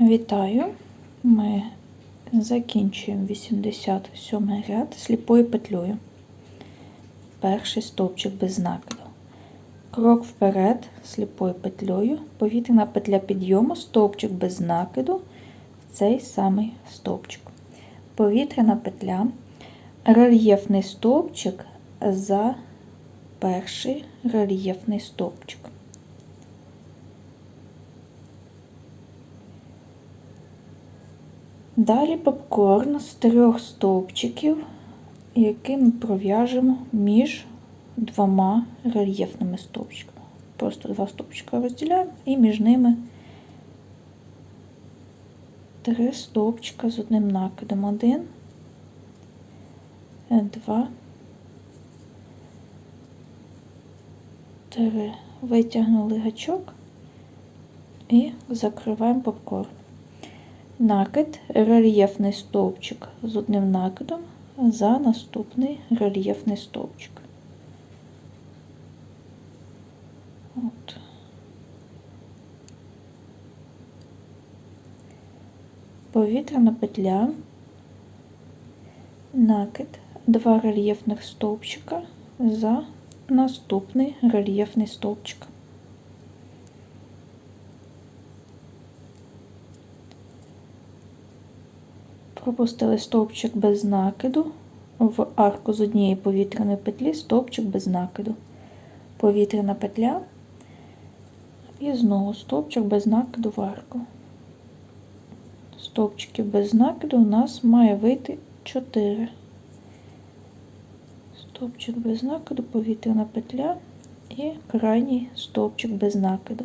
Вітаю! Ми закінчуємо 87 ряд сліпою петлею. Перший стовпчик без накиду. Крок вперед сліпою петлею, повітряна петля підйому, стовпчик без накиду, в цей самий стовпчик. Повітряна петля, рельєфний стовпчик за перший рельєфний стовпчик. Далі попкорн з трьох стовпчиків, які ми пров'яжемо між двома рельєфними стовпчиками. Просто два стовпчика розділяємо і між ними три стовпчика з одним накидом. Один, два, три. Витягнули гачок і закриваємо попкорн. Накид, рельєфний стовпчик з одним накидом за наступний рельєфний стовпчик. От. Повітряна петля, накид, два рельєфних стовпчика за наступний рельєфний стовпчик. Пропустили стовпчик без накиду, в арку з однієї повітряної петлі стовпчик без накиду. Повітряна петля і знову стовпчик без накиду в арку. Стовпчиків без накиду у нас має вийти 4. Стовпчик без накиду, повітряна петля і крайній стовпчик без накиду.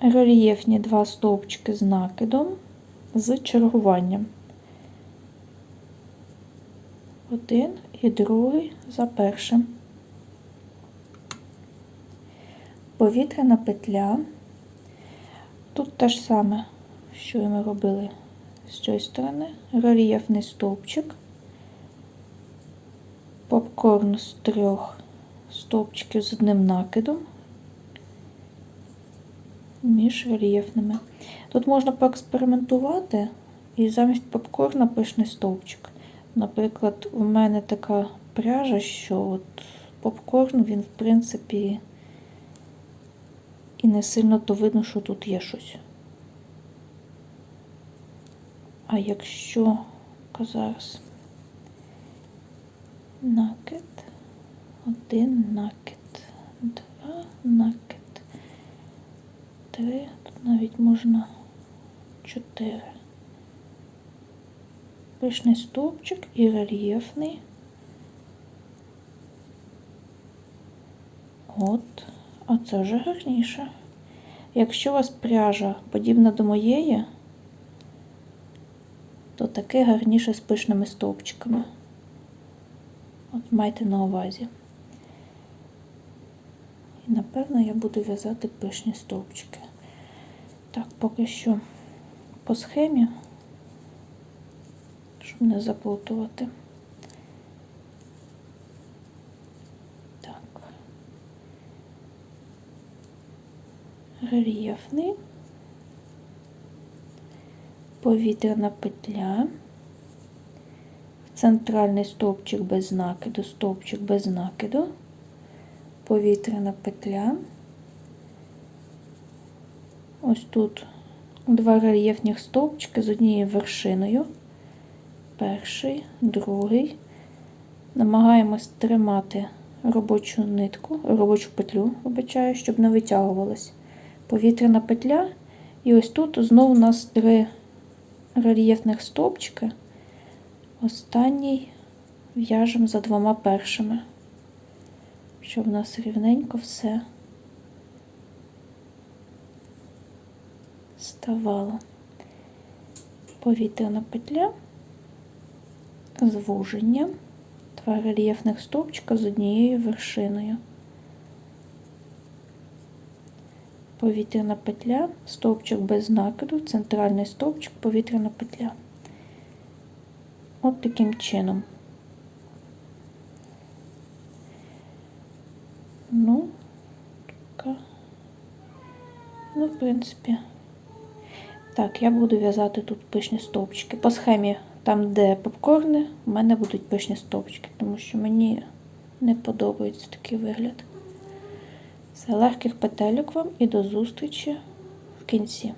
Рельєфні два стовпчики з накидом з чергуванням. Один і другий за першим. Повітряна петля. Тут те ж саме, що і ми робили з цієї сторони, рельєфний стовпчик, попкорн з трьох стовпчиків з одним накидом між рельєфними. Тут можна поекспериментувати і замість попкорна пишний стовпчик. Наприклад, у мене така пряжа, що от попкорн, він, в принципі, і не сильно то видно, що тут є щось. А якщо зараз. Накид, один накид, два накид, три, тут навіть можна чотири пишний стовпчик і рельєфний. От, а це вже гарніше. Якщо у вас пряжа подібна до моєї, то таке гарніше з пишними стовпчиками. От майте на увазі. І напевно я буду в'язати пишні стовпчики. Так, поки що по схемі щоб не заплутувати. Так. Рельєфний, повітряна петля, центральний стовпчик без накиду, стовпчик без накиду, повітряна петля. Ось тут два рельєфних стовпчики з однією вершиною перший, другий. Намагаємось тримати робочу нитку, робочу петлю, вибачаю, щоб не витягувалась повітряна петля. І ось тут знову у нас три рельєфних стовпчики. Останній в'яжемо за двома першими, щоб у нас рівненько все ставало. Повітряна петля звуження, два рельєфних стовпчика з однією вершиною. Повітряна петля, стовпчик без накиду, центральний стовпчик, повітряна петля. От таким чином. Ну, така, ну, в принципі, Так, я буду в'язати тут пишні стовпчики. По схемі, там, де попкорни, у мене будуть пишні стовпчики, тому що мені не подобається такий вигляд. Все, легких петельок вам і до зустрічі в кінці.